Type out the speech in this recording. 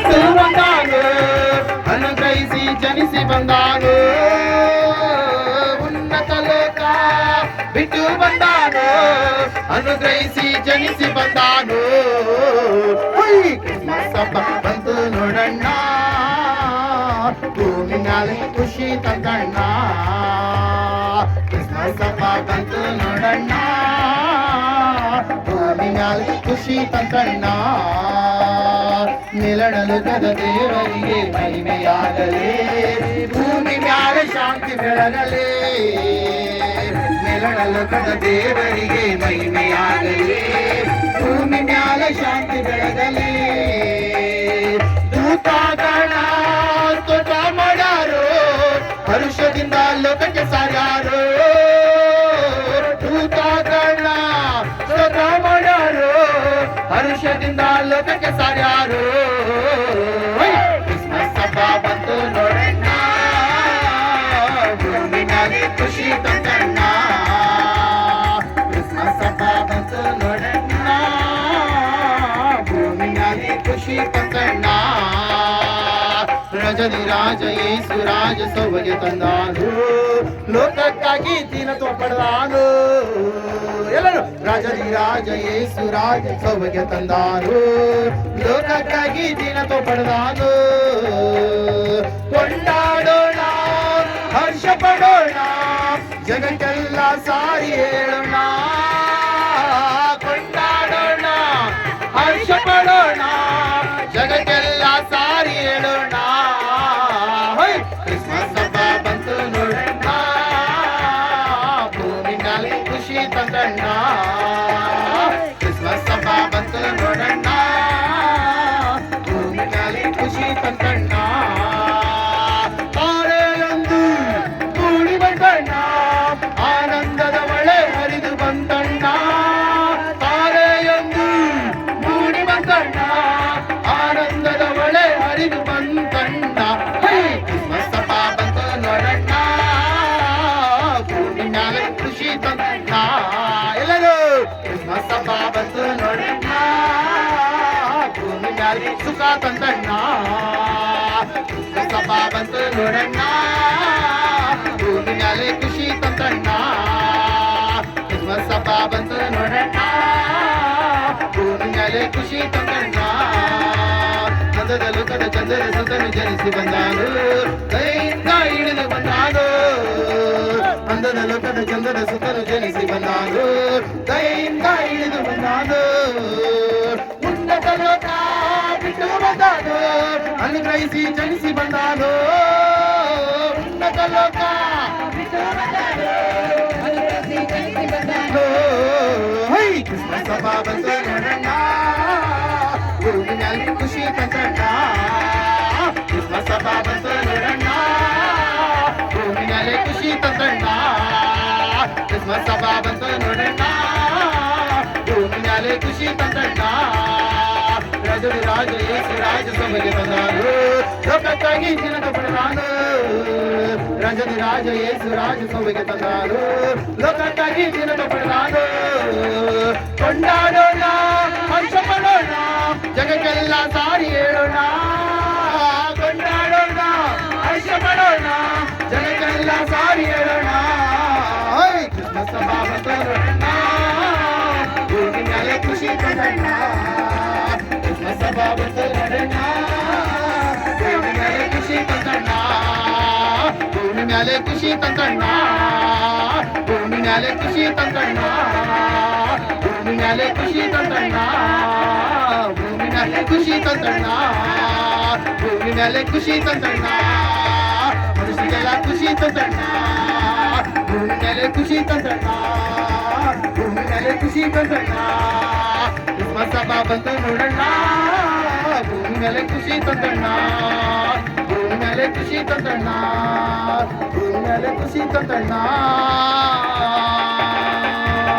ಬಿಟ್ಟು ಬಂದಾನು ಅನುಗ್ರಹಿಸಿ ಜನಿಸಿ ಬಂದಾನು ಉನ್ನತ ಲೋಕ ಬಿಟ್ಟು ಬಂದಾನು ಅನುಗ್ರಹಿಸಿ ಜನಿಸಿ ಬಂದಾನು ಹುಯ್! ಕ್ರಿಸ್ಮಸ್ ಹಬ್ಬ ಬಂತು ನೋಡಣ್ಣ ಭೂಮಿ ಮ್ಯಾಲೆ ಖುಷಿ ತಂದಣ್ಣ ಕ್ರಿಸ್ಮಸ್ ಹಬ್ಬ ಬಂತು ನೋಡಣ್ಣ ಭೂಮಿ ಮ್ಯಾಲೆ ಖುಷಿ ತಂದಣ್ಣ ನಿಲಡಲು ಕದ ದೇವರಿಗೆ ಮಹಿಮೆಯಾಗಲೇ. ಭೂಮಿ ಮ್ಯಾಲೆ ಶಾಂತಿ ಬೆಳಗಲೇ. ನಿಲಡಲು ಕದ ದೇವರಿಗೆ ಮಹಿಮೆಯಾಗಲೇ. ಭೂಮಿ ಮ್ಯಾಲೆ ಶಾಂತಿ ಬೆಳಗಲೇ. ದೂತಾಗಣ करके सारे यारो ರಾಜನಿರಾಜ ಏಸುರಾಜ ಸೊಬಗೆ ತಂದಾನು. ಲೋಕಕ್ಕಾಗಿ ದೀನತ್ವ ಪಡೆದಾನು ಎಲ್ಲರೂ ರಾಜನಿರಾಜ ಏಸುರಾಜ ಸೊಬಗೆ ತಂದಾನು. ಲೋಕಕ್ಕಾಗಿ ದೀನತ್ವ ಪಡೆದಾನು ಕೊಂಡಾಡೋಣ ಹರ್ಷ ಪಡೋಣ ಜಗನ್ தந்தண்ணா ಭೂಮಿ ಮ್ಯಾಲೆ ಸುಖ ತಂದಣ್ಣ ಕ್ರಿಸ್ಮಸ್ ಹಬ್ಬ ಬಂತು ನೋಡಣ್ಣ ಭೂಮಿ ಮ್ಯಾಲೆ ಖುಷಿ ತಂದಣ್ಣ ಕ್ರಿಸ್ಮಸ್ ಹಬ್ಬ ಬಂತು ನೋಡಣ್ಣ ಭೂಮಿ ಮ್ಯಾಲೆ ಖುಷಿ ತಂದಣ್ಣ ಚಂದದ ಲೋಕದ ಚಂದದ ಸುತನು ಜನಿಸಿ ಬಂದಾನು ಕೈಯಿಂದ ಹಿಡಿದು ಬಂದಾನು ಅಂದದ ಲೋಕದ ಚಂದದ ಸುತನು ಜನಿಸಿ ಬಂದಾನು ಬಿಟ್ಟು ಬಂದಾನು ಅನುಗ್ರಹಿಸಿ ಜನಿಸಿ ಬಂದಾನು ಉನ್ನತ ಲೋಕ ಬಿಟ್ಟು ಬಂದಾನು ಅನುಗ್ರಹಿಸಿ ಜನಿಸಿ ಬಂದಾನು ಹೈ ಕ್ರಿಸ್ಮಸ್ ಹಬ್ಬ ಬಂತು ನೋಡಣ್ಣ ಭೂಮಿ ಮ್ಯಾಲೆ ಖುಷಿ ತಂದಣ್ಣ ಕ್ರಿಸ್ಮಸ್ ಹಬ್ಬ ಬಂತು ನೋಡಣ್ಣ ಭೂಮಿ ಮ್ಯಾಲೆ ಖುಷಿ ತಂದಣ್ಣ రాజు రాజు రాజు సమయతనాడు రొక్కగించిన తప్పుడున్నాను రజని రాజు యేసు రాజు సమయతనాడు రొక్కగించిన తప్పుడున్నాడు కొండాడోనా పంచపడోనా జగకెల్లా సారి ఏడోనా. కొండాడోనా ఐషపడోనా జగకెల్లా సారి ఏడోనా. కృష్ణ సభా భూమి నెల ఖుషి కదన్నా மசபாவத்து நடனா பூமி மேலே குஷி தந்தண்ணா பூமி மேலே குஷி தந்தண்ணா பூமி மேலே குஷி தந்தண்ணா பூமி மேலே குஷி தந்தண்ணா பூமி மேலே குஷி தந்தண்ணா பூமி மேலே குஷி தந்தண்ணா மனுஷிகளா குஷி தந்தண்ணா பூமி மேலே குஷி தந்தண்ணா பூமி மேலே குஷி தந்தண்ணா ತಂದಣ್ಣ ಭೂಮಿ ಮ್ಯಾಲೆ ಖುಷಿ ತಂದಣ್ಣ ಭೂಮಿ ಮ್ಯಾಲೆ ಖುಷಿ ತಂದಣ್ಣ ಮನುಷ್ಯರಿಗೆಲ್ಲ ಖುಷಿ ತಂದಣ್ಣ ಭೂಮಿ ಮೇಲೆ ಖುಷಿ ತಂದಣ್ಣ ಭೂಮಿ ಮೇಲೆ ಖುಷಿ ತಂದಣ್ಣ ಕ್ರಿಸ್ಮಸ್ ಹಬ್ಬ ಬಂತು ನೋಡಣ್ಣ ಭೂಮಿ ಮೇಲೆ ಖುಷಿ ತಂದಣ್ಣ ಭೂಮಿ ಮೇಲೆ ಖುಷಿ ತಂದಣ್ಣ ಭೂಮಿ ಮೇಲೆ ಖುಷಿ ತಂದಣ್ಣ